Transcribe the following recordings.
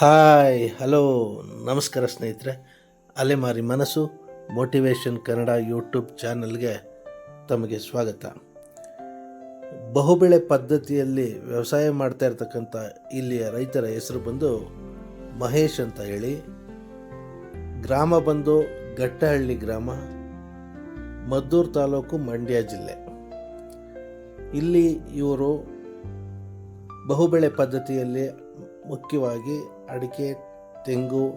Hi, hello, ನಮಸ್ಕಾರ ಸ್ನೇಹಿತರೆ. ಅಲೆಮಾರಿ ಮನಸ್ಸು ಮೋಟಿವೇಶನ್ ಕನ್ನಡ ಯೂಟ್ಯೂಬ್ ಚಾನಲ್ಗೆ ತಮಗೆ ಸ್ವಾಗತ. ಬಹುಬೆಳೆ ಪದ್ಧತಿಯಲ್ಲಿ ವ್ಯವಸಾಯ ಮಾಡ್ತಾ ಇರ್ತಕ್ಕಂಥ ಇಲ್ಲಿಯ ರೈತರ ಹೆಸರು ಬಂದು ಮಹೇಶ್ ಅಂತ ಹೇಳಿ. ಗ್ರಾಮ ಬಂದು ಗಟ್ಟಹಳ್ಳಿ ಗ್ರಾಮ, ಮದ್ದೂರು ತಾಲೂಕು ಮಂಡ್ಯ ಜಿಲ್ಲೆ. ಇಲ್ಲಿ ಇವರು ಬಹುಬೆಳೆ ಪದ್ಧತಿಯಲ್ಲಿ ಮುಖ್ಯವಾಗಿ ಅಡಿಕೆ, ತೆಂಗು,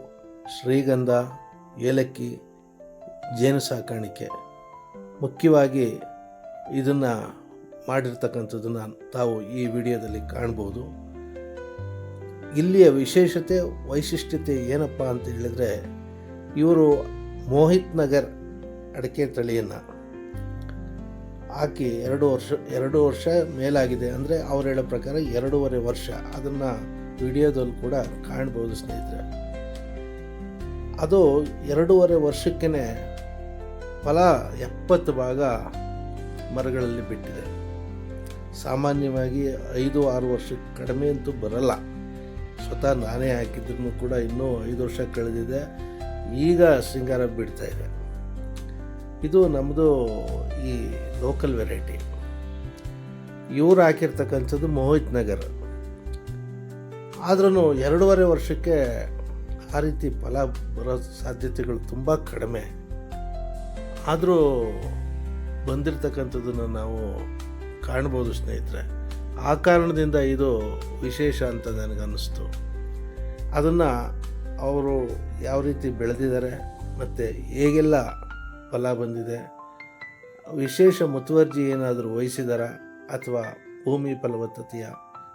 ಶ್ರೀಗಂಧ, ಏಲಕ್ಕಿ, ಜೇನು ಸಾಕಾಣಿಕೆ. ಮುಖ್ಯವಾಗಿ ಇದನ್ನು ಮಾಡಿರ್ತಕ್ಕಂಥದ್ದನ್ನು ತಾವು ಈ ವಿಡಿಯೋದಲ್ಲಿ ಕಾಣ್ಬೋದು. ಇಲ್ಲಿಯ ವಿಶೇಷತೆ, ವೈಶಿಷ್ಟ್ಯತೆ ಏನಪ್ಪ ಅಂತ ಹೇಳಿದರೆ, ಇವರು ಮೋಹಿತ್ ನಗರ್ ಅಡಿಕೆ ತಳಿಯನ್ನು ಹಾಕಿ ಎರಡು ವರ್ಷ ಎರಡು ವರ್ಷ ಮೇಲಾಗಿದೆ. ಅಂದರೆ ಅವ್ರು ಹೇಳೋ ಪ್ರಕಾರ ಎರಡೂವರೆ ವರ್ಷ. ಅದನ್ನು ವಿಡಿಯೋದಲ್ಲಿ ಕೂಡ ಕಾಣ್ಬೋದು ಸ್ನೇಹಿತರೆ. ಅದು ಎರಡೂವರೆ ವರ್ಷಕ್ಕೇ ಫಲ ಎಪ್ಪತ್ತು ಭಾಗ ಮರಗಳಲ್ಲಿ ಬಿಟ್ಟಿದೆ. ಸಾಮಾನ್ಯವಾಗಿ ಐದು ಆರು ವರ್ಷಕ್ಕೆ ಕಡಿಮೆ ಅಂತೂ ಬರಲ್ಲ. ಸ್ವತಃ ನಾನೇ ಹಾಕಿದ್ರು ಕೂಡ ಇನ್ನೂ ಐದು ವರ್ಷ ಕಳೆದಿದೆ. ಈಗ ಶೃಂಗಾರ ಬಿಡ್ತಾ ಇದೆ. ಇದು ನಮ್ಮದು ಈ ಲೋಕಲ್ ವೆರೈಟಿ ಇವರು ಹಾಕಿರ್ತಕ್ಕಂಥದ್ದು ಮೋಹಿತ್ ನಗರ್. ಆದ್ರೂ ಎರಡೂವರೆ ವರ್ಷಕ್ಕೆ ಆ ರೀತಿ ಫಲ ಬರೋ ಸಾಧ್ಯತೆಗಳು ತುಂಬ ಕಡಿಮೆ. ಆದರೂ ಬಂದಿರತಕ್ಕಂಥದ್ದನ್ನು ನಾವು ಕಾಣ್ಬೋದು ಸ್ನೇಹಿತರೆ. ಆ ಕಾರಣದಿಂದ ಇದು ವಿಶೇಷ ಅಂತ ನನಗನ್ನಿಸ್ತು. ಅದನ್ನು ಅವರು ಯಾವ ರೀತಿ ಬೆಳೆದಿದ್ದಾರೆ, ಮತ್ತು ಹೇಗೆಲ್ಲ ಫಲ ಬಂದಿದೆ, ವಿಶೇಷ ಮುತುವರ್ಜಿ ಏನಾದರೂ ವಹಿಸಿದಾರ, ಅಥವಾ ಭೂಮಿ ಫಲವತ್ತತೆಯ,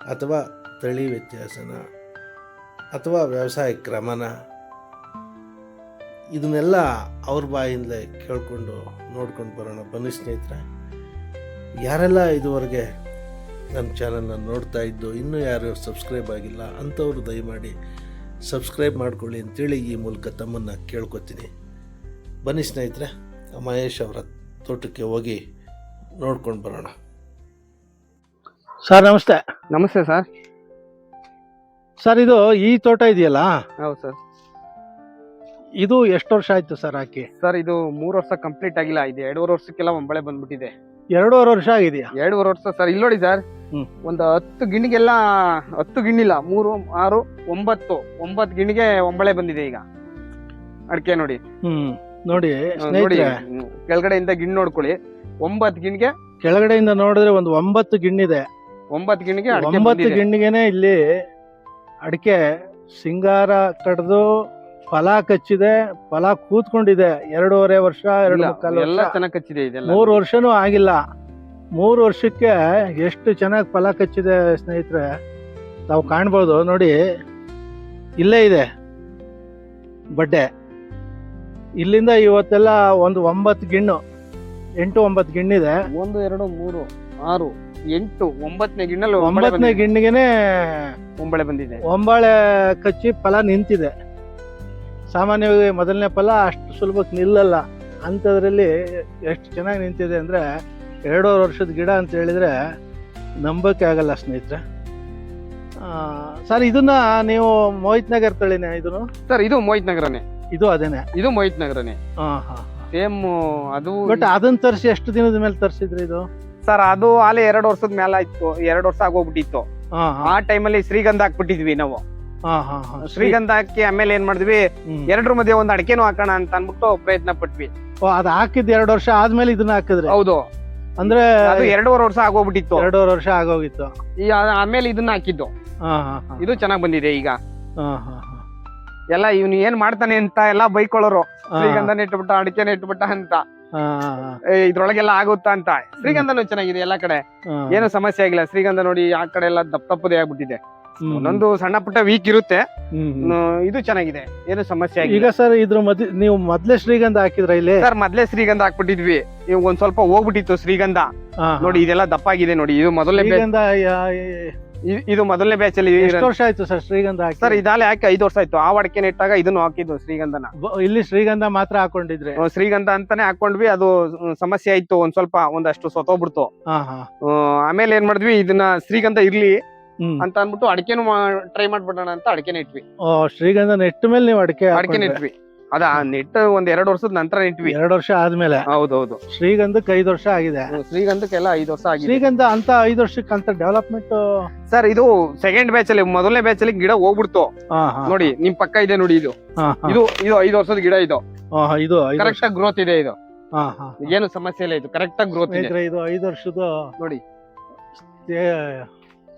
ಅಥವಾ ತಳಿ ವ್ಯತ್ಯಾಸನ ಅಥವಾ ವ್ಯವಸಾಯ ಕ್ರಮನ ಇದನ್ನೆಲ್ಲ ಅವ್ರ ಬಾಯಿಂದಲೇ ಕೇಳಿಕೊಂಡು ನೋಡ್ಕೊಂಡು ಬರೋಣ. ಬನ್ನಿ ಸ್ನೇಹಿತರೆ ಯಾರೆಲ್ಲ ಇದುವರೆಗೆ ನಮ್ಮ ಚಾನಲ್ನ ನೋಡ್ತಾ ಇದ್ದು ಇನ್ನೂ ಯಾರು ಸಬ್ಸ್ಕ್ರೈಬ್ ಆಗಿಲ್ಲ ಅಂಥವ್ರು ದಯಮಾಡಿ ಸಬ್ಸ್ಕ್ರೈಬ್ ಮಾಡ್ಕೊಳ್ಳಿ ಅಂತೇಳಿ ಈ ಮೂಲಕ ತಮ್ಮನ್ನು ಕೇಳ್ಕೊತೀನಿ. ಬನ್ನಿ ಸ್ನೇಹಿತರೆ ಮಹೇಶ್ ಅವರ ತೋಟಕ್ಕೆ ಹೋಗಿ ನೋಡ್ಕೊಂಡು ಬರೋಣ. ಸರ್ ನಮಸ್ತೆ. ನಮಸ್ತೆ ಸರ್. ಸರ್ ಇದು ಈ ತೋಟ ಇದೆಯಲ್ಲ? ಹೌದು ಸರ್ ಇದು ಎಷ್ಟು ವರ್ಷ ಆಯ್ತು ಸರ್ ಹಾಕಿ? ಸರ್ ಇದು ಮೂರು ವರ್ಷ ಕಂಪ್ಲೀಟ್ ಆಗಿಲ್ಲ ಇದು ಎರಡೂವರೆ ವರ್ಷಕ್ಕೆಲ್ಲ ಒಂಬಳೆ ಬಂದ್ಬಿಟ್ಟಿದೆ. ಎರಡೂವರೆ ವರ್ಷ ಆಗಿದೆಯಾ? ಎರಡೂವರೆ ವರ್ಷ ಸರ್ ಇಲ್ಲಿ ನೋಡಿ ಸರ್ ಹ್ಮ್. ಒಂದು ಹತ್ತು ಗಿಣಿಗೆಲ್ಲ ಹತ್ತು ಗಿಣ್ಣಿಲ್ಲ ಮೂರು ಆರು ಒಂಬತ್ತು ಒಂಬತ್ತು ಗಿಣಿಗೆ ಒಂಬಳೆ ಬಂದಿದೆ ಈಗ. ಅಡಿಕೆ ನೋಡಿ. ಹ್ಮ್. ನೋಡಿ ಆ, ನೋಡಿ ಸ್ನೇಹಿತರೆ. ಹ್ಮ್. ಕೆಳಗಡೆಯಿಂದ ಗಿಣ್ ನೋಡ್ಕೊಳ್ಳಿ. ಒಂಬತ್ತು ಗಿಣ್ಣಿಗೆ ಕೆಳಗಡೆಯಿಂದ ನೋಡಿದ್ರೆ ಒಂದು ಒಂಬತ್ತು ಗಿಣ್ಣಿದೆ. ಒಂಬತ್ತು ಗಿಣ್ಣಿಗೆ ಅಡಿಕೆ ಒಂಬತ್ತು ಬಂದಿದೆ. ಗಿಣ್ಣಿಗೆನೆ ಇಲ್ಲಿ ಅಡಿಕೆ ಸಿಂಗಾರ ಕಡ್ದು ಫಲ ಕಚ್ಚಿದೆ ಫಲ ಕೂತ್ಕೊಂಡಿದೆ. ಎರಡೂವರೆ ವರ್ಷ ಎರಡು ಮುಕ್ಕಾಲು ಎಲ್ಲ ಚೆನ್ನಾಗಿ ಕಚ್ಚಿದೆ ಇದೆಲ್ಲ. ಮೂರು ವರ್ಷನೂ ಆಗಿಲ್ಲ. ಮೂರು ವರ್ಷಕ್ಕೆ ಎಷ್ಟು ಚೆನ್ನಾಗಿ ಫಲ ಕಚ್ಚಿದೆ ಸ್ನೇಹಿತರೆ ತಾವು ಕಾಣ್ಬೋದು. ನೋಡಿ ಇಲ್ಲೇ ಇದೆ ಬಡ್ಡೆ ಇಲ್ಲಿಂದ ಇವತ್ತೆಲ್ಲ ಒಂದು ಒಂಬತ್ತು ಗಿಣ್ಣು ಎಂಟು ಒಂಬತ್ತು ಗಿಣ್ಣಿದೆ. ಒಂದು ಎರಡು ಮೂರು ಆರು. ಎಂಟು ಒಂಬತ್ತನೇ ಗಿಣ್ಣಲ್ಲಿ ಒಂಬತ್ತನೇ. ಗಿಣ್ಣಿಗೆನೆ ಒಂಬಳೆ ಬಂದಿದೆ. ಒಂಬಳೆ ಕಚ್ಚಿ ಫಲ ನಿಂತಿದೆ. ಸಾಮಾನ್ಯವಾಗಿ ಮೊದಲನೇ ಫಲ ಅಷ್ಟು ಸುಲಭಕ್ಕೆ ನಿಲ್ಲಲ್ಲ. ಅಂಥದ್ರಲ್ಲಿ ಎಷ್ಟು ಚೆನ್ನಾಗಿ ನಿಂತಿದೆ ಅಂದರೆ ಎರಡೂವರೆ ವರ್ಷದ ಗಿಡ ಅಂತ ಹೇಳಿದರೆ ನಂಬಕ್ಕೆ ಆಗಲ್ಲ ಸ್ನೇಹಿತರೆ. ಸರ್ ಇದನ್ನ ನೀವು ಮೋಹಿತ್ ನಗರ್ ತಳಿನೇ ಇದನ್ನು? ಸರ್ ಇದು ಮೋಹಿತ್ ನಗರನೇ. ಇದು ಅದೇನೆ? ಇದು ಮೋಹಿತ್ ನಗರನೇ. ಹಾಂ ಹಾಂ ಸೇಮ್ ಅದು ಬಟ್ ಅದನ್ನ ತರಿಸಿ ಎಷ್ಟು ದಿನದ ಮೇಲೆ ತರಿಸಿದ್ರಿ ಇದು? ಸರ್ ಅದು ಆಲೆ ಎರಡು ವರ್ಷದ ಮೇಲೆ ಆಯ್ತು. ಎರಡು ವರ್ಷ ಆಗೋಗ್ಬಿಟ್ಟಿತ್ತು. ಆ ಟೈಮಲ್ಲಿ ಶ್ರೀಗಂಧ ಹಾಕ್ಬಿಟ್ಟಿದ್ವಿ ನಾವು. ಶ್ರೀಗಂಧ ಹಾಕಿ ಆಮೇಲೆ ಏನ್ ಮಾಡಿದ್ವಿ? ಎರಡರ ಮಧ್ಯೆ ಒಂದ್ ಅಡಿಕೆನೂ ಹಾಕೋಣ ಅಂತ ಅನ್ಬಿಟ್ಟು ಪ್ರಯತ್ನ ಪಟ್ವಿ. ಅದು ಹಾಕಿದ್ ಎರಡು ವರ್ಷ ಆದ್ಮೇಲೆ ಇದನ್ನ ಹಾಕಿದ್ರೆ? ಹೌದು. ಅಂದ್ರೆ ಅದು ಎರಡೂವರೆ ವರ್ಷ ಆಗೋಗ್ಬಿಟ್ಟಿತ್ತು. ಎರಡೂವರೆ ವರ್ಷ ಆಗೋಗಿತ್ತು. ಈಗ ಆಮೇಲೆ ಇದನ್ನ ಹಾಕಿದ್ದು. ಇದು ಚೆನ್ನಾಗ್ ಬಂದಿದೆ ಈಗ. ಎಲ್ಲ ಇವನು ಏನ್ ಮಾಡ್ತಾನೆ ಅಂತ ಎಲ್ಲ ಬೈಕೊಳ್ಳೋರು ಶ್ರೀಗಂಧನ ಇಟ್ಬಿಟ್ಟ ಅಡಿಕೆನ ಇಟ್ಬಿಟ್ಟ ಅಂತ. ಇದ್ರೊಳಗೆಲ್ಲ ಆಗುತ್ತಾ ಅಂತ. ಶ್ರೀಗಂಧನೂ ಚೆನ್ನಾಗಿದೆ ಎಲ್ಲಾ ಕಡೆ. ಏನು ಸಮಸ್ಯೆ ಆಗಿಲ್ಲ. ಶ್ರೀಗಂಧ ನೋಡಿ ಆ ಕಡೆ ಎಲ್ಲ ದಪ್ಪ ತಪ್ಪದೇ ಆಗ್ಬಿಟ್ಟಿದೆ. ಒಂದೊಂದು ಸಣ್ಣ ಪುಟ್ಟ ವೀಕ್ ಇರುತ್ತೆ. ಇದು ಚೆನ್ನಾಗಿದೆ. ಏನು ಸಮಸ್ಯೆ ಈಗ ಸರ್ ಇದ್ರ ಮದ್ ನೀವು ಮೊದ್ಲೇ ಶ್ರೀಗಂಧ ಹಾಕಿದ್ರ ಇಲ್ಲಿ? ಸರ್ ಮೊದ್ಲೇ ಶ್ರೀಗಂಧ ಹಾಕ್ಬಿಟ್ಟಿದ್ವಿ. ಒಂದ್ ಸ್ವಲ್ಪ ಹೋಗ್ಬಿಟ್ಟಿತ್ತು ಶ್ರೀಗಂಧ. ನೋಡಿ ಇದೆಲ್ಲ ದಪ್ಪಾಗಿದೆ ನೋಡಿ. ಇದು ಮೊದಲನೇ ಇದು ಮೊದಲನೇ ಬ್ಯಾಚ್ ಅಲ್ಲಿ ಎಷ್ಟು ವರ್ಷ ಆಯ್ತು ಸರ್ ಶ್ರೀಗಂಧ ಹಾಕಿ? ಸರ್ ಇದಾಲೆ ಹಾಕಿ ಐದು ವರ್ಷ ಆಯ್ತು. ಆ ಅಡಿಕೆನ ಇಟ್ಟಾಗ ಇದನ್ನು ಹಾಕಿದ್ದು ಶ್ರೀಗಂಧನ. ಬ- ಇಲ್ಲಿ ಶ್ರೀಗಂಧ ಮಾತ್ರ ಹಾಕೊಂಡಿದ್ರೆ? ಶ್ರೀಗಂಧ ಅಂತಾನೆ ಹಾಕೊಂಡ್ವಿ. ಅದು ಸಮಸ್ಯೆ ಆಯ್ತು. ಒಂದ್ ಸ್ವಲ್ಪ ಒಂದಷ್ಟು ಸೊತೋಗ್ಬಿಡ್ತು ಹಾ ಹಾ. ಅಹ್, ಆಮೇಲೆ ಏನ್ ಮಾಡಿದ್ವಿ? ಇದನ್ನ ಶ್ರೀಗಂಧ ಇರ್ಲಿ ಹ್ಮ್. ಅಂತ ಅನ್ಬಿಟ್ಟು ಅಡಿಕೆನು ಟ್ರೈ ಮಾಡ್ಬಿಡೋಣ ಅಂತ ಅಡಿಕೆನ ಇಟ್ವಿ. ಓ ಶ್ರೀಗಂಧ ನೆಟ್ಟ ಮೇಲೆ ನೀವು ಅಡಿಕೆ ಅಡಿಕೆನ ಇಟ್ವಿ. ಅದ ನೆಟ್ ಒಂದ್ ಎರಡ್ ವರ್ಷದ ನಂತರ ನೆಟ್ವಿ ಎರಡು ವರ್ಷ ಆದ್ಮೇಲೆ. ಹೌದೌದು. ಶ್ರೀಗಂಧಕ್ಕೆ ಐದು ವರ್ಷ ಆಗಿದೆ. ಶ್ರೀಗಂಧಕ್ಕೆಲ್ಲ ಐದು ವರ್ಷ ಆಗಿದೆ. ಶ್ರೀಗಂಧ ಅಂತ ಐದು ವರ್ಷಕ್ಕೆ ಅಂತ ಡೆವಲಪ್ಮೆಂಟ್ ಸರ್ ಇದು ಸೆಕೆಂಡ್ ಬ್ಯಾಚ್ ಅಲ್ಲಿ ಮೊದಲನೇ ಬ್ಯಾಚ್ ಅಲ್ಲಿ ಗಿಡ ಹೋಗ್ಬಿಡ್ತು. ನೋಡಿ ನಿಮ್ ಪಕ್ಕ ಇದೆ ನೋಡಿ ಇದು. ಇದು ಇದು ಐದು ವರ್ಷದ ಗಿಡ ಇದು. ಇದು ಕರೆಕ್ಟ್ ಆಗಿ ಗ್ರೋತ್ ಇದೆ ಇದು. ಏನು ಸಮಸ್ಯೆ ಇಲ್ಲ ಇದು. ಕರೆಕ್ಟ್ ಆಗಿ ಗ್ರೋತ್ ಇದೆ. ಇದು ಐದು ವರ್ಷದ ನೋಡಿ.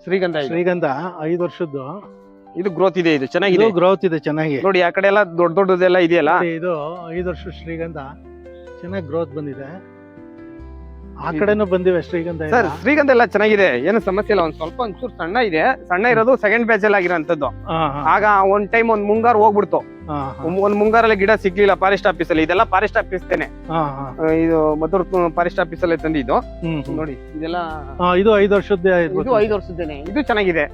ಶ್ರೀಗಂಧ ಶ್ರೀಗಂಧ ಐದು ವರ್ಷದ್ದು. ಇದು ಗ್ರೋತ್ ಇದೆ ಇದು ಇದು ಚೆನ್ನಾಗಿದೆ ಗ್ರೋತ್ ಇದೆ ಚೆನ್ನಾಗಿ. ನೋಡಿ ಆ ಕಡೆ ಎಲ್ಲ ದೊಡ್ಡ ದೊಡ್ಡದೆಲ್ಲ ಇದೆಯಲ್ಲ? ಇದು ಐದು ವರ್ಷ ಶ್ರೀಗಂಧ ಚೆನ್ನಾಗಿ ಗ್ರೋತ್ ಬಂದಿದೆ. ಆ ಕಡೆನೂ ಬಂದಿವೆ ಶ್ರೀಗಂಧ ಎಲ್ಲ. ಸರ್ ಶ್ರೀಗಂಧ ಎಲ್ಲ ಚೆನ್ನಾಗಿದೆ. ಏನು ಸಮಸ್ಯೆ ಇಲ್ಲ ಒಂದ್ ಸ್ವಲ್ಪ ಒಂಚೂರು ಸಣ್ಣ ಇದೆ. ಸಣ್ಣ ಇರೋದು ಸೆಕೆಂಡ್ ಬ್ಯಾಚ್ ಅಲ್ಲಿ ಆಗಿರೋಂಥದ್ದು. ಆಗ ಒಂದ್ ಟೈಮ್ ಒಂದ್ ಮುಂಗಾರು ಹೋಗ್ಬಿಡ್ತು. ಒಂದ್ ಮುಂಗಾರಲ್ಲಿ ಗಿಡ ಸಿಗ್ಲಿಲ್ಲ ಫಾರೆಸ್ಟ್ ಆಫೀಸ್ ಅಲ್ಲಿ. ಇದೆಲ್ಲ ಫಾರೆಸ್ಟ್ ಆಫೀಸ್ ತೇನೆ ಇದು ಮಧುರ್ ಫಾರೆಸ್ಟ್ ಆಫೀಸ್ ಅಲ್ಲಿ ತಂದಿದ್ದು. ನೋಡಿ ಇದೆಲ್ಲ ಇದು ಐದು ವರ್ಷದ್ದೇ. ಇದು ಐದು ವರ್ಷದ್ದೇನೆ. ಇದು ಚೆನ್ನಾಗಿದೆ.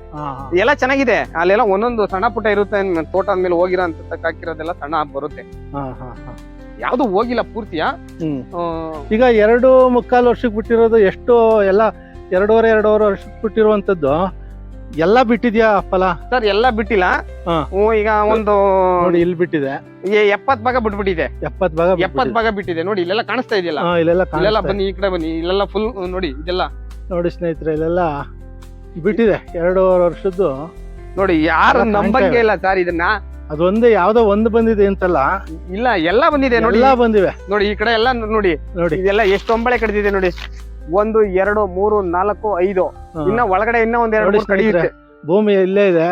ಎಲ್ಲ ಚೆನ್ನಾಗಿದೆ. ಅಲ್ಲೆಲ್ಲ ಒಂದೊಂದು ಸಣ್ಣ ಪುಟ್ಟ ಇರುತ್ತೆ. ತೋಟ ಅಂದ್ಮೇಲೆ ಹೋಗಿರೋ ಅಂತ ಹಾಕಿರೋದೆಲ್ಲ ಸಣ್ಣ ಬರುತ್ತೆ. ಯಾವ್ದು ಹೋಗಿಲ್ಲ ಪೂರ್ತಿಯ? ಹ್ಮ್. ಈಗ ಎರಡು ಮುಕ್ಕಾಲು ವರ್ಷಕ್ಕೆ ಬಿಟ್ಟಿರೋದು ಎಷ್ಟು ಎಲ್ಲ ಎರಡೂವರೆ ಎರಡೂವರೆ ವರ್ಷಕ್ಕೆ ಬಿಟ್ಟಿರುವಂತದ್ದು ಎಲ್ಲ ಬಿಟ್ಟಿದ್ಯಾ ಫಲ ಸರ್ ಎಲ್ಲ ಬಿಟ್ಟಿಲ್ಲ. ಹಾ. ಹ್ಮ್, ಈಗ ಒಂದು ನೋಡಿ ಇಲ್ಲಿ ಬಿಟ್ಟಿದೆ. ಎ- ಎಪ್ಪತ್ ಭಾಗ ಬಿಟ್ಬಿಟ್ಟಿದೆ. ಎಪ್ಪತ್ ಭಾಗ ಎಪ್ಪತ್ ಭಾಗ ಬಿಟ್ಟಿದೆ. ನೋಡಿ ಇಲ್ಲೆಲ್ಲ ಕಾಣಿಸ್ತಾ ಇದೆಯಲ್ಲ? ಹಾ, ಇಲ್ಲೆಲ್ಲ ಇಲ್ಲೆಲ್ಲ ಕಾಣಿಸ್ತಾ ಇದೆ. ಬನ್ನಿ ಈ ಕಡೆ ಬನ್ನಿ. ಇಲ್ಲೆಲ್ಲ ಫುಲ್ ನೋಡಿ ಇದೆಲ್ಲ. ನೋಡಿ ಸ್ನೇಹಿತರೆ ಇಲ್ಲೆಲ್ಲ ಬಿಟ್ಟಿದೆ. ಎರಡೂವರೆ ವರ್ಷದ್ದು. ನೋಡಿ ಯಾರು ನಂಬಂಗೆ ಇಲ್ಲ ಸರ್ ಇದನ್ನ. ಅದೊಂದೇ ಯಾವ್ದೋ ಒಂದು ಬಂದಿದೆ ಅಂತಲ್ಲ. ಇಲ್ಲ ಎಲ್ಲ ಬಂದಿದೆ ನೋಡಿ. ಎಲ್ಲ ಬಂದಿವೆ. ನೋಡಿ ಈ ಕಡೆ ಎಲ್ಲ ನೋಡಿ. ನೋಡಿ. ಇದೆಲ್ಲ ಎಷ್ಟು ಒಂಬಳೆ ಕಡಿದಿದೆ ನೋಡಿ. ಒಂದು ಎರಡು ಮೂರು ನಾಲ್ಕು ಐದು. ಇನ್ನ ಒಳಗಡೆ ಇನ್ನ ಒಂದ್ ಎರಡು ಕಡಿಯುತ್ತೆ. ಭೂಮಿ ಇಲ್ಲೇ ಇದೆ.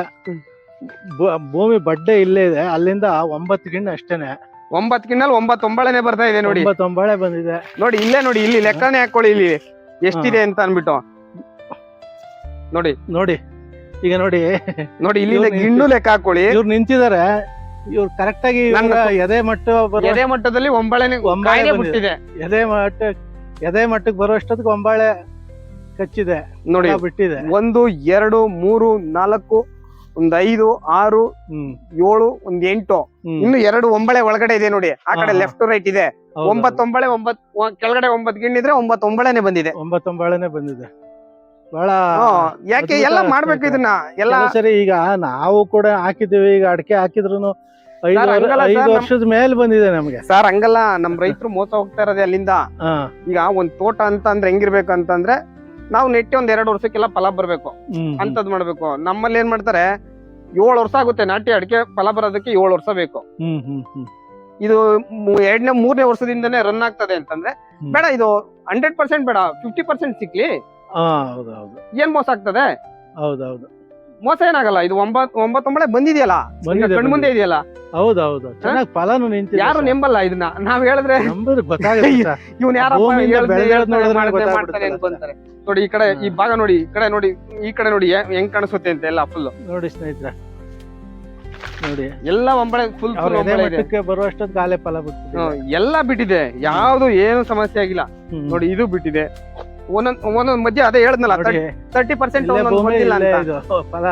ಭೂಮಿ ಬಡ್ಡೆ ಇಲ್ಲೇ ಇದೆ. ಅಲ್ಲಿಂದ ಒಂಬತ್ತು ಗಿಣ್ಣು ಅಷ್ಟೇನೆ. ಒಂಬತ್ತು ಗಿಣ್ಣ ಒಂಬತ್ತು ಒಂಬಳೆನೆ ಬರ್ತಾ ಇದೆ ನೋಡಿ. ಒಂಬತ್ತು ಒಂಬಳೆ ಬಂದಿದೆ. ನೋಡಿ ಇಲ್ಲೇ ನೋಡಿ ಇಲ್ಲಿ ಲೆಕ್ಕನೇ ಹಾಕೊಳ್ಳಿ ಇಲ್ಲಿ. ಎಷ್ಟಿದೆ ಅಂತ ಅನ್ಬಿಟ್ಟು ನೋಡಿ. ನೋಡಿ. ಈಗ ನೋಡಿ ನೋಡಿ ಇಲ್ಲಿ ಗಿಂಡು ಗಿಣ್ಣು ಲೆಕ್ಕ ಹಾಕೊಳ್ಳಿ. ಇವ್ರು ನಿಂತಿದ್ದಾರೆ ಇವ್ರು ಕರೆಕ್ಟ್ ಆಗಿ ಎದೆ ಮಟ್ಟ ಬರೋ ಎದೆ ಮಟ್ಟದಲ್ಲಿ ಒಂಬಳೆನೆ ಒಂಬಳೆ ಕಾಯಿಲೆ ಬಿಟ್ಟಿದೆ ಎದೆ ಮಟ್ಟ ಎದೆ ಮಟ್ಟಕ್ಕೆ ಬರೋಷ್ಟೊತ್ತಿಗೆ ಒಂಬಾಳೆ ಕಚ್ಚಿದೆ. ನೋಡಿ ಬಿಟ್ಟಿದೆ. ಒಂದು ಎರಡು ಮೂರು ನಾಲ್ಕು ಒಂದ್ ಐದು ಆರು ಹ್ಮ್. ಏಳು ಒಂದ್ ಎಂಟು. ಇನ್ನು ಎರಡು ಒಂಬಳೆ ಒಳಗಡೆ ಇದೆ ನೋಡಿ. ಆ ಕಡೆ. ಲೆಫ್ಟ್ ರೈಟ್ ಇದೆ. ಒಂಬತ್ತೊಂಬಳೆ ಒಂಬತ್ತು ಒಂಬಳೆ ಒಂಬತ್ ಒ- ಕೆಳಗಡೆ ಒಂಬತ್ ಗಿಣ್ಣಿದ್ರೆ ಒಂಬತ್ತೊಂಬಳೆನೆ ಬಂದಿದೆ. ಒಂಬತ್ತೊಂಬಳೆನೆ ಬಂದಿದೆ. ಬಹಳ ಯಾಕೆ ಎಲ್ಲ. ಮಾಡ್ಬೇಕು ಇದನ್ನ? ಎಲ್ಲ ಸರಿ ಈಗ ನಾವು ಕೂಡ ಹಾಕಿದ್ದೀವಿ ಈಗ ಅಡಿಕೆ ಹಾಕಿದ್ರು ಐದು ವರ್ಷದ ಮೇಲೆ ಬಂದಿದೆ ನಮ್ಗೆ. ಸರ್ ಹಂಗಲ್ಲ ನಮ್ ರೈತರು ಮೋಸ ಹೋಗ್ತಾ ಇರೋದೇ ಅಲ್ಲಿಂದ. ಈಗ ಒಂದ್ ತೋಟ ಅಂತ ಅಂದ್ರೆ ಹೆಂಗಿರ್ಬೇಕು ಅಂತಂದ್ರೆ ನಾವು ನೆಟ್ಟಿ ಒಂದ್ ಎರಡು ವರ್ಷಕ್ಕೆಲ್ಲ ಫಲ ಬರ್ಬೇಕು. ಅಂತದ್ ಮಾಡ್ಬೇಕು. ನಮ್ಮಲ್ಲಿ ಏನ್ ಮಾಡ್ತಾರೆ ಏಳು ವರ್ಷ ಆಗುತ್ತೆ ನಾಟಿ ಅಡಿಕೆ ಫಲ ಬರೋದಕ್ಕೆ ಏಳು ವರ್ಷ ಬೇಕು. ಹ್ಮ್ ಹ್ಮ್ ಹ್ಮ್. ಇದು ಎರಡನೇ ಮೂರನೇ ವರ್ಷದಿಂದನೇ ರನ್ ಆಗ್ತದೆ ಅಂತಂದ್ರೆ ಬೇಡ ಇದು ಹಂಡ್ರೆಡ್ ಪರ್ಸೆಂಟ್ ಬೇಡ ಫಿಫ್ಟಿ ಪರ್ಸೆಂಟ್ ಸಿಕ್ಲಿ. ಹಾ ಹೌದು ಹೌದು. ಏನ್ ಮೋಸ ಆಗ್ತದೆ? ಹೌದು ಹೌದು ಮೋಸ ಏನಾಗಲ್ಲ ಇದು ಒಂಬತ್ ಒಂಬತ್ತೊಂಬಳೆ ಬಂದಿದೆಯಲ್ಲ? ಬಂದಿದೆ, ಕಣ್ ಮುಂದೆ ಇದೆಯಲ್ಲ? ಹೌದು ಹೌದು. ಚೆನ್ನಾಗಿ ಫಲನು ನಿಂತಿದೆ ಯಾರು ಸರ್. ನೆಂಬಲ್ಲ ಇದನ್ನ? ನಾವ್ ಹೇಳಿದ್ರೆ ಇವನ್ ಗೊತ್ತಾಗುತ್ತೆ ಸರ್. ಇವ್ನ್ ಯಾರಪ್ಪ ಭೂಮಿಯಿಂದ ಹೇಳ್ದೆ- ಬೆಳ್ದಿರೋದ್ ಹೇಳ್ತಾನೆ, ನೋಡಿದ್ರೆ ಮಾಡ್ದೆ- ಗೊತ್ತಾಗ್ಬಿಡುತ್ತೆ ಮಾಡ್ತಾನೆ ಅನ್ಕೊಂತಾರೆ. ನೋಡಿ ಈ ಕಡೆ ಈ ಭಾಗ ನೋಡಿ ಈ ಕಡೆ ನೋಡಿ ಈ ಕಡೆ ನೋಡಿ ಹೆ- ಹೆಂಗ್ ಕಾಣಿಸುತ್ತೆ ಅಂತ ಎಲ್ಲ ಫುಲ್ ನೋಡಿ ಸ್ನೇಹಿತರೆ. ನೋಡಿ. ಎಲ್ಲ ಒಂಬಳೆ ಫುಲ್ ಅವ್ರ ಫುಲ್ ಎದೆ ಒಂಬಳೆ ಇದೆ. ಮಟ್ಟಕ್ಕೆ ಬರುವಷ್ಟೊತ್ತು ಗಾಲೆ ಫಲ ಬಿಡ್ತಿದೆ. ಹ್ಮ್, ಎಲ್ಲ ಬಿಟ್ಟಿದೆ. ಯಾವ್ದು ಏನು ಸಮಸ್ಯೆ ಆಗಿಲ್ಲ. ನೋಡಿ ಇದು ಬಿಟ್ಟಿದೆ. ಒಂದೊಂದ್ ಒಂದೊಂದ್ ಮಧ್ಯೆ ಅದೇ ಹೇಳದ್ನಲ್ಲ ತರ್ಟಿ ಪರ್ಸೆಂಟ್ ಫಲ?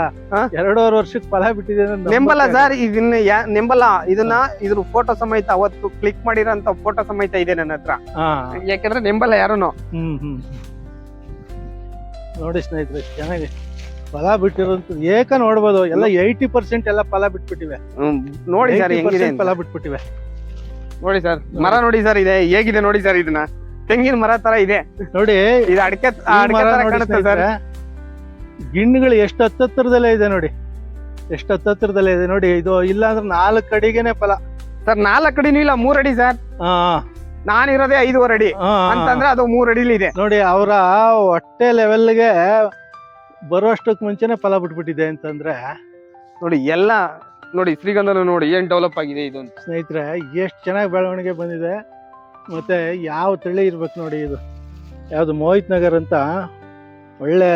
ಎರಡೂವರೆ ವರ್ಷಕ್ಕೆ ಫಲ ಬಿಟ್ಟಿದೆ ನೆಂಬಲ್ಲ ಸರ್ ಇದನ್ನ ನೆಂಬಲ್ಲ ಇದನ್ನ ಇದ್ರ ಫೋಟೋ ಸಮೇತ ಅವತ್ತು ಕ್ಲಿಕ್ ಮಾಡಿರೋಂತ ಫೋಟೋ ಸಮೇತ ಇದೆ ನನ್ನ ಹತ್ರ. ಯಾಕಂದ್ರೆ ನೆಂಬಲ್ಲ ಯಾರು ಹ್ಮ್ ಹ್ಮ್. ನೋಡಿ ಸ್ನೇಹಿತರೆ ಚೆನ್ನಾಗಿ ಫಲ ಬಿಟ್ಟಿರೋದು ಏಕ ನೋಡ್ಬೋದು ಎಲ್ಲ ಏಯ್ಟಿ ಪರ್ಸೆಂಟ್ ಎಲ್ಲ ಫಲ ಬಿಟ್ಬಿಟ್ಟಿವೆ. ನೋಡಿ ಸರ್ 80% ಹೆಂಗಿದೆ ಅಂತ. ಫಲ ಬಿಟ್ಬಿಟ್ಟಿವೆ. ನೋಡಿ ಸರ್ ಮರ ನೋಡಿ ಸರ್ ಇದೆ ಹೇಗಿದೆ ನೋಡಿ ಸರ್ ಇದನ್ನ? ತೆಂಗಿನ ಮರ ತರ ಇದೆ. ನೋಡಿ ಇದು ಅಡಿಕೆ ಅಡಿಕೆ ಮರ ತರ ಕಾಣುತ್ತೆ ಸರ್ ಗಿಣ್ಣುಗಳು ಎಷ್ಟು ಹತ್ತತ್ರದಲ್ಲೇ ಇದೆ ನೋಡಿ. ಎಷ್ಟು ಹತ್ತತ್ರದಲ್ಲೇ ಇದೆ ನೋಡಿ ಇದು ಇಲ್ಲ ಅಂದ್ರೆ ನಾಲ್ಕು ಅಡಿಗೆನೆ ಫಲ. ಸರ್ ನಾಲ್ಕು ಅಡಿನೂ ಇಲ್ಲ ಮೂರ್ ಅಡಿ ಸರ್. ನಾನಿರೋದೇ ಐದೂವರೆ ಅಡಿ. ಅಂತಂದ್ರೆ ಅದು ಮೂರ್ ಅಡಿಲಿ ಇದೆ. ನೋಡಿ ಅವರ ಹೊಟ್ಟೆ ಲೆವೆಲ್ಗೆ ಬರುವಷ್ಟಕ್ಕೆ ಮುಂಚೆನೆ ಫಲ ಬಿಟ್ಬಿಟ್ಟಿದೆ ಅಂತಂದ್ರೆ ನೋಡಿ ಎಲ್ಲ ನೋಡಿ ಶ್ರೀಗಂಧನ ನೋಡಿ ಏನ್ ಡೆವಲಪ್ ಆಗಿದೆ ಇದು ಸ್ನೇಹಿತರೆ ಎಷ್ಟು ಚೆನ್ನಾಗಿ ಬೆಳವಣಿಗೆ ಬಂದಿದೆ. ಮತ್ತೆ ಯಾವ ತಳಿ ಇರ್ಬೇಕು ನೋಡಿ ಇದು. ಯಾವುದು ಮೋಹಿತ್ ನಗರ್ ಅಂತ ಒಳ್ಳೆ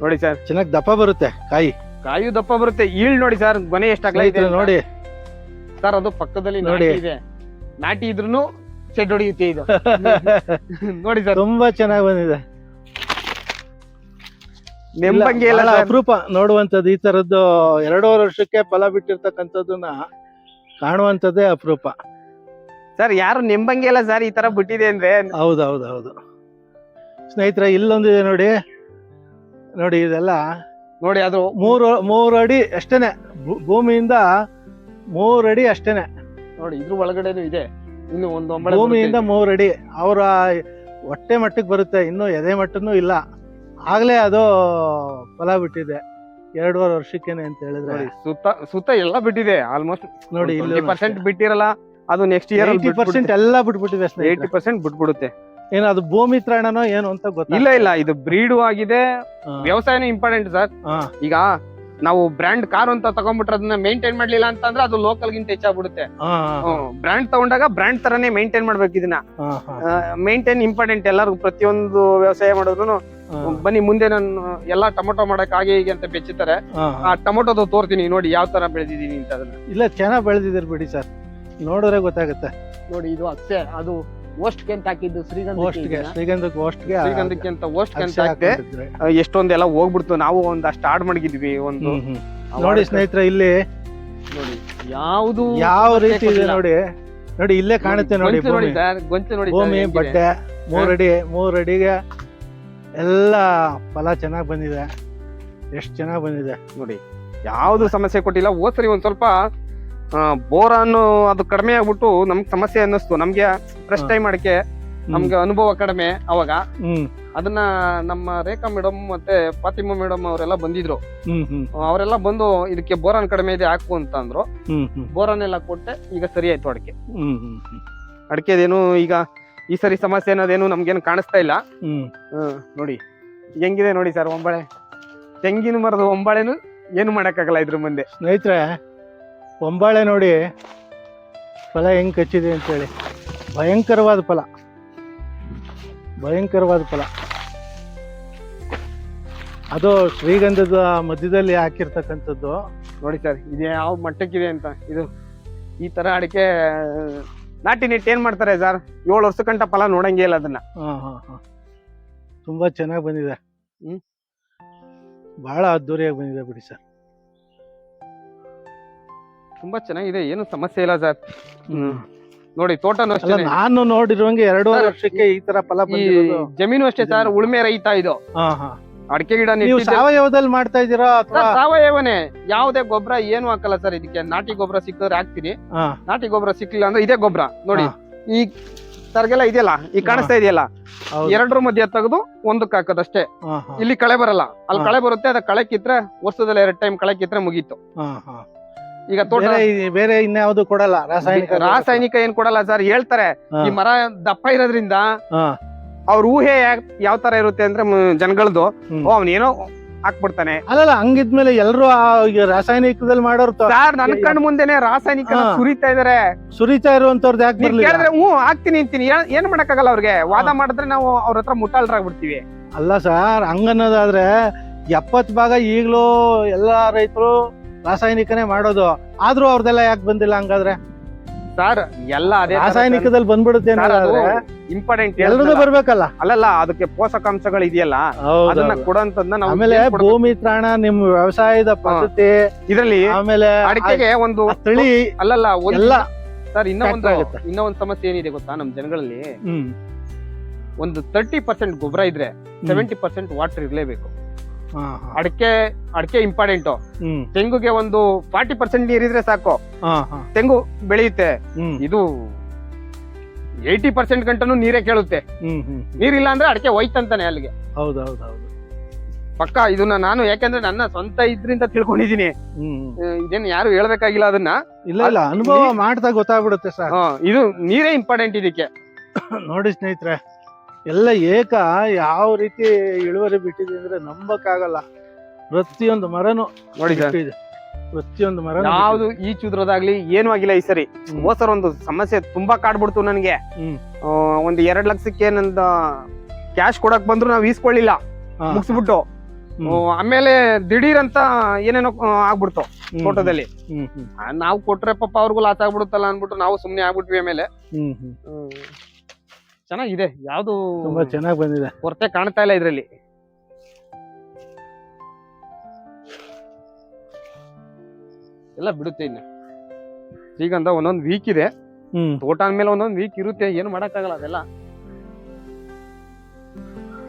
ನೋಡಿ ಸರ್. ಚೆನ್ನಾಗಿ ದಪ್ಪ ಬರುತ್ತೆ ಕಾಯಿ. ಕಾಯಿ ದಪ್ಪ ಬರುತ್ತೆ. ಈಳ್ ನೋಡಿ ಸರ್ ಮನೆ ಎಷ್ಟಾಗ್ಲೈತೆ ನೋಡಿ. ಸರ್ ಅದು ಪಕ್ಕದಲ್ಲಿ ನೋಡಿ. ನಾಟಿ ಇದೆ. ನಾಟಿ ಇದ್ರೂನು ಶೆಡ್ ಹೊಡಿಯುತ್ತೆ ಇದು. ನೋಡಿ ಸರ್. ತುಂಬಾ ಚೆನ್ನಾಗಿ ಬಂದಿದೆ. ನೆಂಬಂಗೆ ಇಲ್ಲ. ಅಪರೂಪ ನೋಡುವಂಥದ್ದು. ಈ ತರದ್ದು ಎರಡೂವರೆ ವರ್ಷಕ್ಕೆ ಫಲ ಬಿಟ್ಟಿರ್ತಕ್ಕಂಥದ್ದನ್ನ ಕಾಣುವಂಥದ್ದೇ ಅಪರೂಪ. ಸರ್ ಯಾರು ನಿಂಬಂಗೆ ಇಲ್ಲ ಸರ್ ಈ ತರ ಬಿಟ್ಟಿದೆ ಅಂದ್ರೆ. ಹೌದು ಹೌದು ಹೌದು. ಸ್ನೇಹಿತರೆ ಇಲ್ಲೊಂದಿದೆ ನೋಡಿ. ನೋಡಿ ಇದೆಲ್ಲ ನೋಡಿ ಅದು ಮೂರು ಮೂರು ಅಡಿ ಅಷ್ಟೇನೆ ಭೂಮಿಯಿಂದ ಮೂರು ಅಡಿ ಅಷ್ಟೇನೆ. ನೋಡಿ ಇದ್ರ ಒಳಗಡೆನೂ ಇದೆ. ಇನ್ನು ಒಂದು ಒಂಬಳೆ ಭೂಮಿಯಿಂದ. ಮೂರು ಅಡಿ ಅವರ ಹೊಟ್ಟೆ ಮಟ್ಟಕ್ಕೆ ಬರುತ್ತೆ ಇನ್ನು ಎದೆ ಮಟ್ಟನೂ ಇಲ್ಲ. ಆಗ್ಲೇ ಅದು ಫಲ ಬಿಟ್ಟಿದೆ. ಎರಡೂವರೆ ವರ್ಷಕ್ಕೇನೆ ಅಂತ ಹೇಳಿದ್ರೆ. ಸುತ್ತ ಸುತ್ತ ಎಲ್ಲ ಬಿಟ್ಟಿದೆ. ಆಲ್ಮೋಸ್ಟ್ ನೋಡಿ ಇಲ್ಲಿ ಪರ್ಸೆಂಟ್ ಬಿಟ್ಟಿರಲ್ಲ. ಅದು ನೆಕ್ಸ್ಟ್ ಇಯರ್ ಏಯ್ಟಿ ಪರ್ಸೆಂಟ್ ಎಲ್ಲ ಬಿಟ್ಬಿಟ್ಟಿದೆ ಏಯ್ಟಿ ಪರ್ಸೆಂಟ್ ಬಿಟ್ಬಿಡುತ್ತೆ. ಏನು ಅದು ಭೂಮಿ ತ್ರಾಣನೋ ಏನು ಅಂತ ಗೊತ್ತಿಲ್ಲ ಇಲ್ಲ ಇಲ್ಲ ಇದು ಬ್ರೀಡು ಆಗಿದೆ. ವ್ಯವಸಾಯನೂ ಇಂಪಾರ್ಟೆಂಟ್ ಸರ್ ಈಗ ನಾವು ಬ್ರ್ಯಾಂಡ್ ಕಾರ್ ಅಂತ ತಗೊಂಡ್ಬಿಟ್ರೆ ಅದನ್ನ ಮೇಂಟೈನ್ ಮಾಡ್ಲಿಲ್ಲ ಅಂತಂದ್ರೆ ಅದು ಲೋಕಲ್ ಗಿಂತ ಹೆಚ್ಚಾಗ್ಬಿಡುತ್ತೆ ಬ್ರ್ಯಾಂಡ್ ತಗೊಂಡಾಗ ಬ್ರ್ಯಾಂಡ್ ತರನೇ ಮೇಂಟೈನ್ ಮಾಡ್ಬೇಕು ಇದನ್ನ. ಮೇಂಟೈನ್ ಇಂಪಾರ್ಟೆಂಟ್ ಎಲ್ಲರಿಗೂ ಪ್ರತಿಯೊಂದು ವ್ಯವಸಾಯ ಮಾಡಿದ್ರು ಬನ್ನಿ ಮುಂದೆ ನಾನು ಎಲ್ಲಾ ಟೊಮೊಟೊ ಮಾಡಕ್ ಹಾಗೆ ಹೀಗೆ ಅಂತ ಬೆಚ್ಚುತ್ತಾರೆ ಆ ಟೊಮೊಟೊದು ತೋರ್ತೀನಿ ನೋಡಿ ಯಾವ ತರ ಬೆಳೆದಿದೀನಿ ಅಂತ ಅದನ್ನ. ಇಲ್ಲ ಚೆನ್ನಾಗಿ ಬೆಳೆದಿದ್ದೀರಿ ಬಿಡಿ ಸರ್ ನೋಡಿದ್ರೆ ಗೊತ್ತಾಗುತ್ತೆ. ನೋಡಿ ಇದು ಅಕ್ಷೆ ಅದು ಓಸ್ಟ್ ಅಂತ ಹಾಕಿದ್ದು ಓಸ್ಟ್ಗೆ ಶ್ರೀಗಂಧ ಶ್ರೀಗಂಧಕ್ಕೆ ಓಸ್ಟ್ಗೆ ಶ್ರೀಗಂಧಕ್ಕೆ ಅಂತ ಓಸ್ಟ್ ಅಂತ ಹಾಕಿದೆ ಎಷ್ಟೊಂದೆಲ್ಲ ಹೋಗ್ಬಿಡ್ತು ನಾವು ಒಂದ್ ಅಷ್ಟು ಆಡ್ ಮಾಡಿದ್ವಿ ಒಂದು. ನೋಡಿ ಸ್ನೇಹಿತರೆ ಇಲ್ಲಿ ನೋಡಿ ಯಾವುದು ಯಾವ ರೀತಿ ಇದೆ ನೋಡಿ. ನೋಡಿ ಇಲ್ಲೇ ಕಾಣುತ್ತೆ ನೋಡಿ ಗೊಂಚು ನೋಡಿ ಭೂಮಿ. ಸರ್ ಗೊಂಚು ನೋಡಿ ಭೂಮಿ ಹೆಂಗಿದೆ? ಬಟ್ಟೆ ಮೂರಡಿ ಮೂರಡಿಗೆ ಎಲ್ಲ ಫಲ ಚೆನ್ನಾಗಿ ಬಂದಿದೆ. ಎಷ್ಟು ಚೆನ್ನಾಗಿ ಬಂದಿದೆ. ನೋಡಿ ಯಾವ್ದು ಸಮಸ್ಯೆ ಕೊಟ್ಟಿಲ್ಲ ಹೋದ್ ಸರಿ ಒಂದ್ ಸ್ವಲ್ಪ ಬೋರಾನ್ ಅದು ಕಡಿಮೆ ಆಗ್ಬಿಟ್ಟು ನಮ್ಗೆ ಸಮಸ್ಯೆ ಅನ್ನಿಸ್ತು. ನಮ್ಗೆ ಫ್ರೆಶ್ ಟೈಮ್ ಅಡಿಕೆ ನಮ್ಗೆ ಅನುಭವ ಕಡಿಮೆ ಅವಾಗ. ಅದನ್ನ ನಮ್ಮ ರೇಖಾ ಮೇಡಮ್ ಮತ್ತೆ ಫಾತಿಮಾ ಮೇಡಮ್ ಅವರೆಲ್ಲ ಬಂದಿದ್ರು. ಅವರೆಲ್ಲ ಬಂದು ಇದಕ್ಕೆ ಬೋರನ್ ಕಡಿಮೆ ಇದೆ ಹಾಕು ಅಂತ ಅಂದ್ರು. ಬೋರಾನ್ ಎಲ್ಲ ಕೊಟ್ಟೆ ಈಗ ಸರಿ ಆಯ್ತು ಅಡಿಕೆ. ಅಡಿಕೆದೇನು ಈಗ ಈ ಸರಿ ಸಮಸ್ಯೆ ಅನ್ನೋದೇನು ನಮ್ಗೇನು ಕಾಣಿಸ್ತಾ ಇಲ್ಲ. ನೋಡಿ. ಹೆಂಗಿದೆ ನೋಡಿ ಸರ್ ಒಂಬಳೆ? ತೆಂಗಿನ ಮರದ ಒಂಬಳೆನು ಏನು ಮಾಡಕ್ಕಾಗಲ್ಲ ಇದ್ರ ಮುಂದೆ. ಸ್ನೇಹಿತರೆ ಒಂಬಾಳೆ ನೋಡಿ ಫಲ ಹೆಂಗೆ ಕಚ್ಚಿದೆ ಅಂತೇಳಿ. ಭಯಂಕರವಾದ ಫಲ. ಭಯಂಕರವಾದ ಫಲ. ಅದು ಶ್ರೀಗಂಧದ ಮಧ್ಯದಲ್ಲಿ ಹಾಕಿರ್ತಕ್ಕಂಥದ್ದು. ನೋಡಿ ಸರ್ ಇದು ಯಾವ ಮಟ್ಟಕ್ಕಿದೆ ಅಂತ. ಇದು ಈ ತರ ಅಡಿಕೆ ನಾಟಿ ನೆಟ್ ಏನ್ ಮಾಡ್ತಾರೆ ಸರ್? ಏಳು ವರ್ಷ ಕಂಟ ಫಲ ನೋಡಂಗೇ ಇಲ್ಲ ಅದನ್ನ. ಹಾ ಹಾ ಹಾ. ತುಂಬಾ ಚೆನ್ನಾಗಿ ಬಂದಿದೆ. ಹ್ಮ್. ಬಹಳ ಅದ್ದೂರಿಯಾಗಿ ಬಂದಿದೆ ಬಿಡಿ ಸರ್. ತುಂಬಾ ಚೆನ್ನಾಗಿದೆ ಏನು ಸಮಸ್ಯೆ ಇಲ್ಲ ಸರ್. ನೋಡಿ ತೋಟನು ಅಲ್ಲ ಅಷ್ಟೇ ನಾನು ನೋಡಿರುವಂಗೆ ಎರಡು ವರ್ಷಕ್ಕೆ ಈ ತರ ಫಲ ಈ ಬಂದಿರೋದು. ಜಮೀನು ಅಷ್ಟೇ ಸರ್ ಉಳುಮೆ ರೈತ ಇದು. ಹಾ ಹಾ. ಅಡಿಕೆ ಗಿಡ ನೀವು ನೆಟ್ಟಿದ್ದೆ- ಸಾವಯವದಲ್ಲಿ ಮಾಡ್ತಾ ಇದೀರಾ ಅಥವಾ? ಸರ್, ಸಾವಯವನೇ. ಯಾವುದೇ ಗೊಬ್ಬರ ಏನು ಹಾಕಲ್ಲ ಸರ್ ಇದಕ್ಕೆ. ನಾಟಿ ಗೊಬ್ಬರ ಸಿಕ್ಕಿದ್ರೆ ಹಾಕ್ತೀನಿ. ಹಾ. ನಾಟಿ ಗೊಬ್ಬರ ಸಿಕ್ಲಿಲ್ಲ ಅಂದ್ರೆ ಇದೇ ಗೊಬ್ಬರ. ನೋಡಿ ಹಾ. ಈ ತರಗೆಲ್ಲ ಇದೆಯಲ್ಲ ಈ ಕಾಣಿಸ್ತಾ ಇದೆಯಲ್ಲ ಹೌದು. ಎರಡರ ಮಧ್ಯೆ ತೆಗೆದು ಒಂದಕ್ಕೆ ಹಾಕೋದಷ್ಟೇ. ಹಾ ಹಾ. ಇಲ್ಲಿ ಕಳೆ ಬರಲ್ಲ. ಅಲ್ಲಿ ಹಾ. ಕಳೆ ಬರುತ್ತೆ ಅದ ಕಳೆ ಕಿತ್ರೆ ವರ್ಷದಲ್ಲಿ ಎರಡ್ ಟೈಮ್ ಕಳೆ ಕಿತ್ರೆ ಮುಗೀತು. ಹಾ ಹಾ. ಈಗ ತೋಟ ಬೇರೆ ಇನ್ಯಾವುದು ಕೊಡಲ್ಲ ರಾಸಾಯನಿಕ ರಾಸಾಯನಿಕ ಏನ್ ಕೊಡಲ್ಲ ಸರ್ ಹೇಳ್ತಾರೆ ಹಾ. ಈ ಮರ ದಪ್ಪ ಇರೋದ್ರಿಂದ ಹಾ. ಅವ್ರ ಊಹೆ ಯಾವ ತರ ಇರುತ್ತೆ ಅಂದ್ರೆ ಮ್- ಜನಗಳದ್ದು ಹ್ಮ್. ಓ ಅವನೇನೋ ಹಾಕ್ಬಿಡ್ತಾನೆ. ಅಲ್ಲಲ್ಲ ಹಂಗಿದ್ಮೇಲೆ ಎಲ್ಲರೂ ರಾಸಾಯನಿಕದಲ್ಲಿ ಮಾಡೋರು ತ- ಸರ್ ನನ್ ಕಣ್ ಮುಂದೆನೆ ರಾಸಾಯನಿಕ ಹಾ. ಸುರಿತಾ ಇದಾರೆ. ಸುರಿತಾ ಇರುವಂತವ್ರದ್ದು ಯಾಕೆ ನೀವ್ ಬರ್ಲಿಲ್ಲ? ಕೇಳಿದ್ರೆ ಹ್ಞೂ ಹಾಕ್ತೀನಿ ಅಂತೀನಿ. ಏನ್- ಏನ್ ಮಾಡಕ್ಕಾಗಲ್ಲ ಅವ್ರಿಗೆ? ವಾದ ಮಾಡಿದ್ರೆ ನಾವು ಅವ್ರ ಹತ್ರ ಮುಟ್ಟಾಳ್ರಾಗ್ಬಿಡ್ತೀವಿ. ಅಲ್ಲ ಸರ್ ಹಂಗನ್ನೋದಾದ್ರೆ ಎಪ್ಪತ್ ಭಾಗ ಈಗ್ಲೂ ಎಲ್ಲಾ ರೈತರು ರಾಸಾಯನಿಕನೇ ಮಾಡೋದು. ಆದ್ರೂ ಅವ್ರದೆಲ್ಲ ಯಾಕೆ ಬಂದಿಲ್ಲ ಹಂಗಾದ್ರೆ? ಸರ್ ಎಲ್ಲ ಅದೇ ರಾಸಾಯನಿಕದಲ್ಲಿ ಬಂದ್ಬಿಡುತ್ತೆ ಇಂಪಾರ್ಟೆಂಟ್ ಎಲ್ಲರೂ ಬರ್ಬೇಕಲ್ಲ? ಅಲ್ಲಲ್ಲ ಅದಕ್ಕೆ ಪೋಷಕಾಂಶಗಳು ಇದೆಯಲ್ಲ ಅದನ್ನ ಕೊಡಂತಂದ ಆಮೇಲೆ? ಭೂಮಿ ತ್ರಾಣ ನಿಮ್ ವ್ಯವಸಾಯದ ಪದ್ಧತಿ ಇದರಲ್ಲಿ ಆಮೇಲೆ ಅಡಿಕೆಗೆ ಒಂದು ತಳಿ ಅಲ್ಲಲ್ಲ ಎಲ್ಲ ಸರ್ ಇನ್ನೊಂದು ಇನ್ನೊಂದು. ಇನ್ನೂ ಒಂದು ಸಮಸ್ಯೆ ಏನಿದೆ ಗೊತ್ತಾ ನಮ್ ಜನಗಳಲ್ಲಿ? ಒಂದು ತರ್ಟಿ ಪರ್ಸೆಂಟ್ ಗೊಬ್ಬರ ಇದ್ರೆ ಸೆವೆಂಟಿ ಪರ್ಸೆಂಟ್ ವಾಟರ್ ಇರ್ಲೇಬೇಕು. ಅಡಿಕೆ ಅಡಿಕೆ ಇಂಪಾರ್ಟೆಂಟ್. ತೆಂಗುಗೆ ಒಂದು ಫಾರ್ಟಿ ಪರ್ಸೆಂಟ್ ನೀರಿದ್ರೆ ಸಾಕು. ತೆಂಗು ಬೆಳೆಯುತ್ತೆ. ಇದು ಏಯ್ಟಿ ಪರ್ಸೆಂಟ್ ಗಂಟನು ನೀರೇ ಕೇಳುತ್ತೆ. ನೀರಿಲ್ಲ ಅಂದ್ರೆ ಅಡಿಕೆ ಹೋಯ್ತಂತಾನೆ ಅಲ್ಲಿಗೆ. ಹೌದು ಹೌದು ಹೌದು ಪಕ್ಕ ಇದನ್ನ ನಾನು ಯಾಕಂದ್ರೆ ನನ್ನ ಸ್ವಂತ ಇದ್ರಿಂದ ತಿಳ್ಕೊಂಡಿದೀನಿ ಇದೇನು ಯಾರು ಹೇಳ್ಬೇಕಾಗಿಲ್ಲ ಅದನ್ನ. ಇಲ್ಲ ಇಲ್ಲ ಅನುಭವ ಮಾಡ್ತಾ ಗೊತ್ತಾಗ್ಬಿಡುತ್ತೆ ಸರ್. ಇದು ನೀರೇ ಇಂಪಾರ್ಟೆಂಟ್ ಇದಕ್ಕೆ. ನೋಡಿ ಸ್ನೇಹಿತರೆ ಎಲ್ಲ ಏಕ ಯಾವ ರೀತಿ ಇಳುವರಿ ಬಿಟ್ಟಿದೆ ಅಂದ್ರೆ ನಂಬಕ್ಕಾಗಲ್ಲ. ಪ್ರತಿಯೊಂದು ಮರನು ನೋಡಿ ಸರ್. ಬಿಟ್ಟಿದೆ. ಪ್ರತಿಯೊಂದು ಮರ ಯಾವ್ದು ಈ ಚುದ್ರದಾಗ್ಲಿ ಏನೂ ಆಗಿಲ್ಲ ಈ ಸರಿ. ಹ್ಮ್. ಹೋದ್ ಒಂದು ಸಮಸ್ಯೆ ತುಂಬಾ ಕಾಡ್ಬಿಡ್ತು ನನಗೆ. ಹ್ಮ್. ಆ, ಒಂದ್ ಎರಡ್ ಲಕ್ಷಕ್ಕೆ ನಂದ ಕ್ಯಾಶ್ ಕೊಡಕ್ ಬಂದ್ರು ನಾವ್ ಈಸ್ಕೊಳ್ಳಿಲ್ಲ. ಮುಗಿಸ್ಬಿಟ್ಟು. ಆಮೇಲೆ ದಿಢೀರ್ ಅಂತ ಏನೇನೋ ಆ, ಆಗ್ಬಿಡ್ತು ತೋಟದಲ್ಲಿ. ನಾವು ಕೊಟ್ರೆ ಪಾಪ ಅವ್ರಿಗೂ ಲಾಸ್ ಆಗ್ಬಿಡುತ್ತಲ್ಲ ಅನ್ಬಿಟ್ಟು ನಾವು ಸುಮ್ನೆ ಆಗ್ಬಿಟ್ವಿ ಆಮೇಲೆ. ಹ್ಮ್ ಹ್ಮ್. ಹ್ಮ್. ಚೆನ್ನಾಗಿದೆ. ಯಾವುದು ತುಂಬಾ ಚೆನ್ನಾಗಿ ಬಂದಿದೆ. ಕೊರತೆ ಕಾಣ್ತಾ ಇಲ್ಲ ಇದರಲ್ಲಿ. ಎಲ್ಲ ಬಿಡುತ್ತೆ ಇನ್ನು. ಶ್ರೀಗಂಧ ಒಂದೊಂದು ವೀಕ್ ಇದೆ. ತೋಟ ಅಂದ್ಮೇಲೆ ಒಂದೊಂದು ವೀಕ್ ಇರುತ್ತೆ. ಏನು ಮಾಡಕ್ಕಾಗಲ್ಲ ಅದೆಲ್ಲ.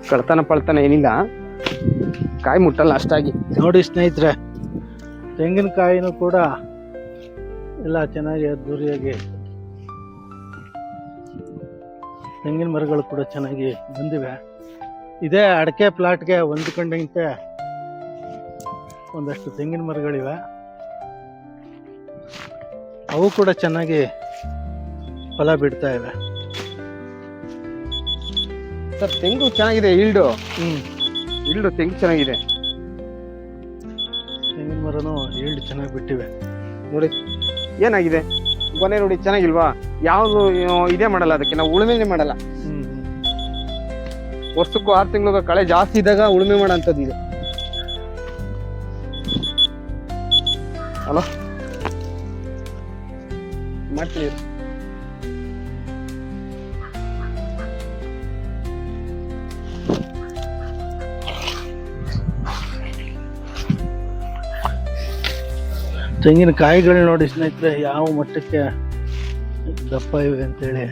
ಕಳ್ತನ ಪಳ್ತನ ಏನಿಲ್ಲ. ಕಾಯಿ ಮುಟ್ಟಲ್ಲ ಅಷ್ಟಾಗಿ. ನೋಡಿ ಸ್ನೇಹಿತರೆ ತೆಂಗಿನಕಾಯಿನೂ ಕೂಡ ಎಲ್ಲ ಚೆನ್ನಾಗಿ ಅದ್ದೂರಿಯಾಗಿ ತೆಂಗಿನ ಮರಗಳು ಕೂಡ ಚೆನ್ನಾಗಿ ಬಂದಿವೆ. ಇದೇ ಅಡಿಕೆ ಪ್ಲಾಟ್ಗೆ ಹೊಂದ್ಕೊಂಡಂತೆ ಒಂದಷ್ಟು ತೆಂಗಿನ ಮರಗಳಿವೆ. ಅವು ಕೂಡ ಚೆನ್ನಾಗಿ ಫಲ ಬಿಡ್ತಾ ಇವೆ ಸರ್ ತೆಂಗು ಚೆನ್ನಾಗಿದೆ ಈಲ್ಡು? ಹ್ಞೂ ಈಲ್ಡು ತೆಂಗು ಚೆನ್ನಾಗಿದೆ. ತೆಂಗಿನ ಮರನೂ ಈಲ್ಡ್ ಚೆನ್ನಾಗಿ ಬಿಟ್ಟಿವೆ. ನೋಡಿ ಏನಾಗಿದೆ? ಕೊನೆ ನೋಡಿ ಚೆನ್ನಾಗಿಲ್ವಾ? ಯಾವುದು ಇದೇ ಮಾಡಲ್ಲ ಅದಕ್ಕೆ ನಾವು ಉಳುಮೆನೆ ಮಾಡಲ್ಲ. ವರ್ಷಕ್ಕೂ ಆರು ತಿಂಗಳು ಕಳೆ ಜಾಸ್ತಿ ಇದ್ದಾಗ ಉಳುಮೆ ಮಾಡೋಂಥದ್ದು ಇದು. ಹಲೋ ಮಾಡ್ತೀನಿ ತೆಂಗಿನ ಕಾಯಿಗಳು ನೋಡಿ ಸ್ನೇಹಿತರೆ ಯಾವ ಮಟ್ಟಕ್ಕೆ ದಪ್ಪ ಇವೆ ಅಂತೇಳಿ.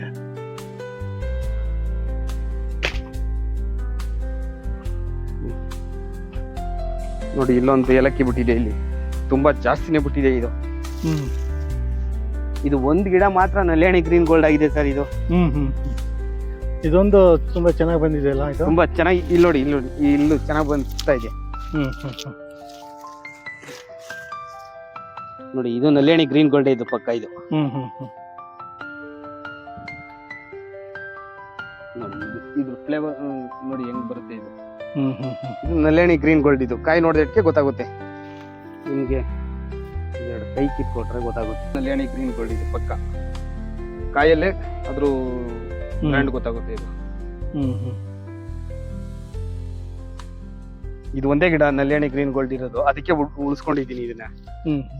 ನೋಡಿ ಇಲ್ಲೊಂದು ಏಲಕ್ಕಿ ಬಿಟ್ಟಿದೆ ಇಲ್ಲಿ. ತುಂಬಾ ಜಾಸ್ತಿನೇ ಬಿಟ್ಟಿದೆ ಇದು. ಇದು ಒಂದ್ ಗಿಡ ಮಾತ್ರ ನಲ್ಯಾಣಿ ಗ್ರೀನ್ ಗೋಲ್ಡ್ ಆಗಿದೆ ಸರ್ ಇದು. ಇದೊಂದು ತುಂಬಾ ಚೆನ್ನಾಗಿ ಬಂದಿದೆ ಅಲ್ಲ ಇದು? ತುಂಬಾ ಚೆನ್ನಾಗಿ ಇಲ್ಲಿ ನೋಡಿ ಇಲ್ಲಿ ನೋಡಿ ಇಲ್ಲೂ ಚೆನ್ನಾಗಿ ಬಂದ್ತಾ ಇದೆ. ಹ್ಮ್ ಹ್ಮ್. ನೋಡಿ ಇದು ನಲ್ಲೇಣಿ ಗ್ರೀನ್ ಗೋಲ್ಡ್ ಇದು ಪಕ್ಕ ಇದು. ಇದ್ರ ಫ್ಲೇವರ್ ನೋಡಿ ಹೆಂಗ್ ಬರುತ್ತೆ ಇದು. ನಲ್ಲೇಣಿ ಗ್ರೀನ್ ಗೋಲ್ಡ್ ಇದು ಕಾಯಿ ನೋಡಿದಕ್ಕೆ ಗೊತ್ತಾಗುತ್ತೆ. ನಿಮ್ಗೆ ಎರಡು ಕೈ ಕಿತ್ಕೊಟ್ರೆ ಗೊತ್ತಾಗುತ್ತೆ. ನಲ್ಲೇಣಿ ಗ್ರೀನ್ ಗೋಲ್ಡ್ ಇದು ಪಕ್ಕ. ಕಾಯಲ್ಲೇ ಅದ್ರ ಬ್ರ್ಯಾಂಡ್ ಗೊತ್ತಾಗುತ್ತೆ ಇದು. ಹ್ಮ್ ಹ್ಮ್. ಇದು ಒಂದೇ ಗಿಡ ನಲ್ಲೇಣಿ ಗ್ರೀನ್ ಗೋಲ್ಡ್ ಇರೋದು. ಅದಕ್ಕೆ ಉಳ್- ಉಳಿಸ್ಕೊಂಡಿದ್ದೀನಿ ಇದನ್ನ. ಹ್ಮ್.